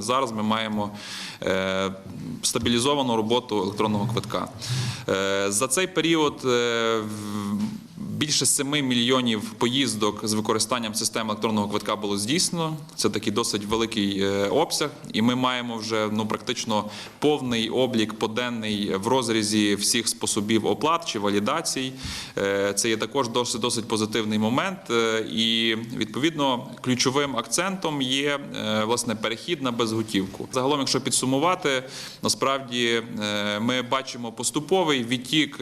власне зараз ми маємо е, стабілізовану роботу електронного квитка. Е, За цей період е, більше 7 мільйонів поїздок з використанням системи електронного квитка було здійснено. Це такий досить великий е, обсяг, і ми маємо вже ну практично повний облік поденний в розрізі всіх способів оплат чи валідацій. Е, Це є також досить досить позитивний момент. Е, І відповідно ключовим акцентом є власне перехід на безготівку. Загалом, якщо підсумувати, насправді ми бачимо поступовий відтік.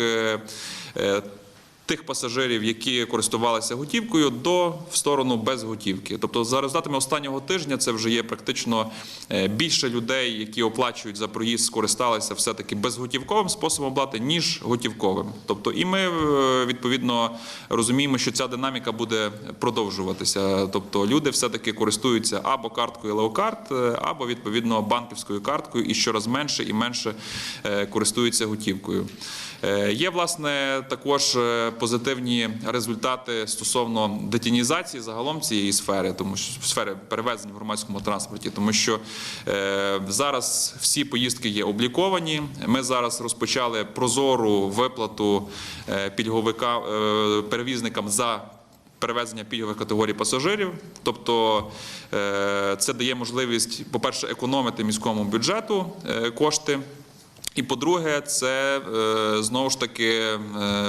Тих пасажирів, які користувалися готівкою, до в сторону безготівки. Тобто, за результатами останнього тижня це вже є практично е, більше людей, які оплачують за проїзд, скористалися все таки безготівковим способом оплати, ніж готівковим. Тобто, і ми е, відповідно розуміємо, що ця динаміка буде продовжуватися. Тобто, люди все таки користуються або карткою Леокарт, е, або відповідно банківською карткою, і щораз менше і менше користуються готівкою. Є власне також позитивні результати стосовно детінізації загалом цієї сфери, тому що сфери перевезень в громадському транспорті, тому що е, зараз всі поїздки є обліковані. Ми зараз розпочали прозору виплату е, пільговика е, перевізникам за. Перевезення пільгових категорій пасажирів, тобто це дає можливість, по-перше, економити міському бюджету кошти. І по-друге, це е, знову ж таки е,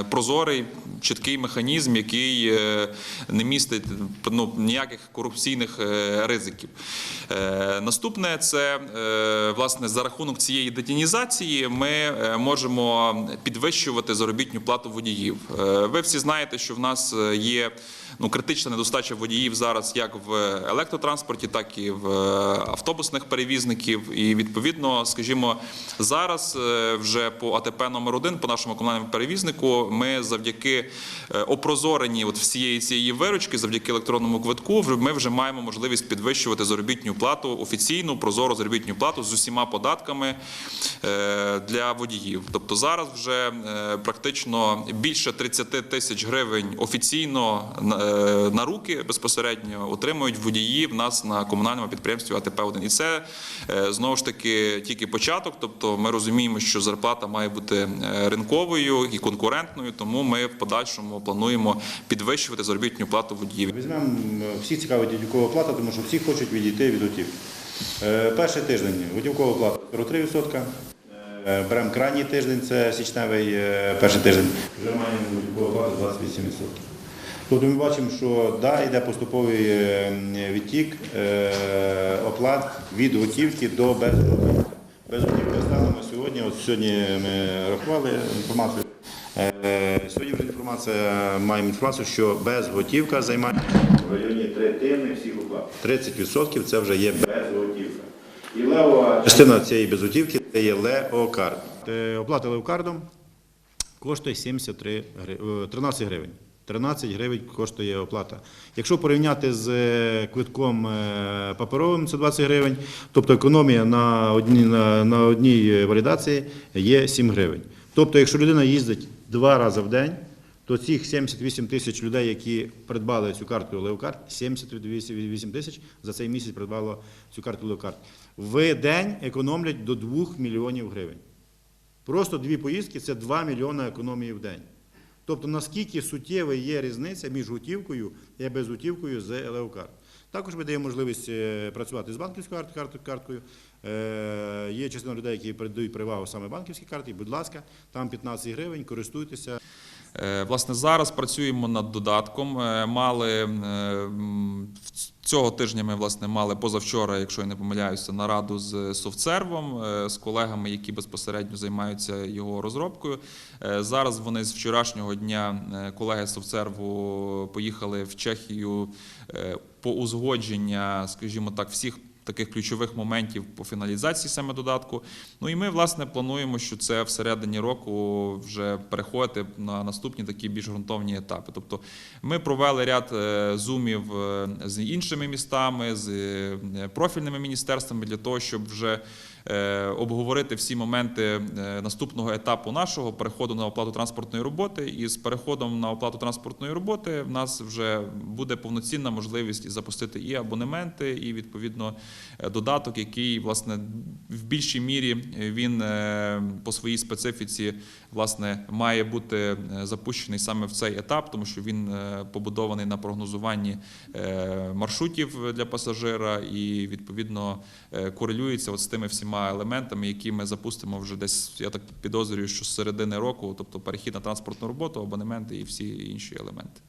прозорий, чіткий механізм, який е, не містить ну, ніяких корупційних ризиків. Наступне це власне за рахунок цієї детінізації ми можемо підвищувати заробітну плату водіїв. Ви всі знаєте, що в нас є ну, критична недостача водіїв зараз як в електротранспорті, так і в автобусних перевізників. І відповідно, скажімо, зараз вже по АТП номер 1 по нашому комунальному перевізнику, ми завдяки е, опрозоренні от всієї цієї виручки, завдяки електронному квитку, ми вже маємо можливість підвищувати заробітну плату, офіційну прозору заробітну плату з усіма податками е, для водіїв. Тобто зараз вже е, практично більше 30 тисяч гривень офіційно на- е, руки безпосередньо отримують водії в нас на комунальному підприємстві АТП 1 І це е, знову ж таки тільки початок. Тобто ми розуміємо, що зарплата має бути е, ринковою і конкурентною, тому ми в подальшому плануємо підвищувати заробітну плату водіїв. Візьмемо всіх цікавить готівкова плата, тому що всі хочуть відійти від готівки. Е, Перший тиждень готівкова плата 43%. Е, Беремо крайній тиждень, це січневий е, перший тиждень. Вже маємо готівкова плата 28%. Тобто ми бачимо, що да, йде поступовий е, відтік е, оплат від готівки до безготівки. Сьогодні, от сьогодні ми рахували інформацію. Е, Сьогодні вже інформація, маємо інформацію, що безготівка займає в районі третини всіх оплат. 30% це вже є безготівка. І левова частина цієї безготівки це є леокард. Е, Оплата леокардом коштує 73 гри- е, 13 гривень. 13 гривень коштує оплата. Якщо порівняти з е, квитком е, паперовим, це 20 гривень, тобто економія на одній, на, на одній валідації є 7 гривень. Тобто, якщо людина їздить два рази в день, то цих 78 тисяч людей, які придбали цю карту Леокарт, 78 тисяч за цей місяць придбало цю карту Леокарт. В день економлять до 2 мільйонів гривень. Просто дві поїздки це 2 мільйони економії в день. Тобто наскільки суттєва є різниця між готівкою і безготівкою з Елеокарт. Також ми даємо можливість е, працювати з банківською карт- карт- карткою. Е, Є частина людей, які передають перевагу саме банківській карті. Будь ласка, там 15 гривень, користуйтеся. Е, Власне, зараз працюємо над додатком. Е, Мали е, цього тижня ми власне мали позавчора, якщо я не помиляюся, нараду з софтсервом, з колегами, які безпосередньо займаються його розробкою. Зараз вони з вчорашнього дня колеги з софтсерву поїхали в Чехію по узгодження, скажімо так, всіх таких ключових моментів по фіналізації саме додатку. Ну і ми, власне, плануємо, що це всередині року вже переходити на наступні такі більш ґрунтовні етапи. Тобто ми провели ряд е, зумів е, з іншими містами, з е, профільними міністерствами для того, щоб вже обговорити всі моменти е, наступного етапу нашого переходу на оплату транспортної роботи. І з переходом на оплату транспортної роботи в нас вже буде повноцінна можливість запустити і абонементи, і відповідно е, додаток, який власне в більшій мірі е, він е, по своїй специфіці власне має бути е, запущений саме в цей етап, тому що він е, побудований на прогнозуванні е, маршрутів для пасажира і відповідно е, корелюється от з тими елементами, які ми запустимо вже десь. Я так підозрюю, що з середини року, тобто перехід на транспортну роботу, абонементи і всі інші елементи.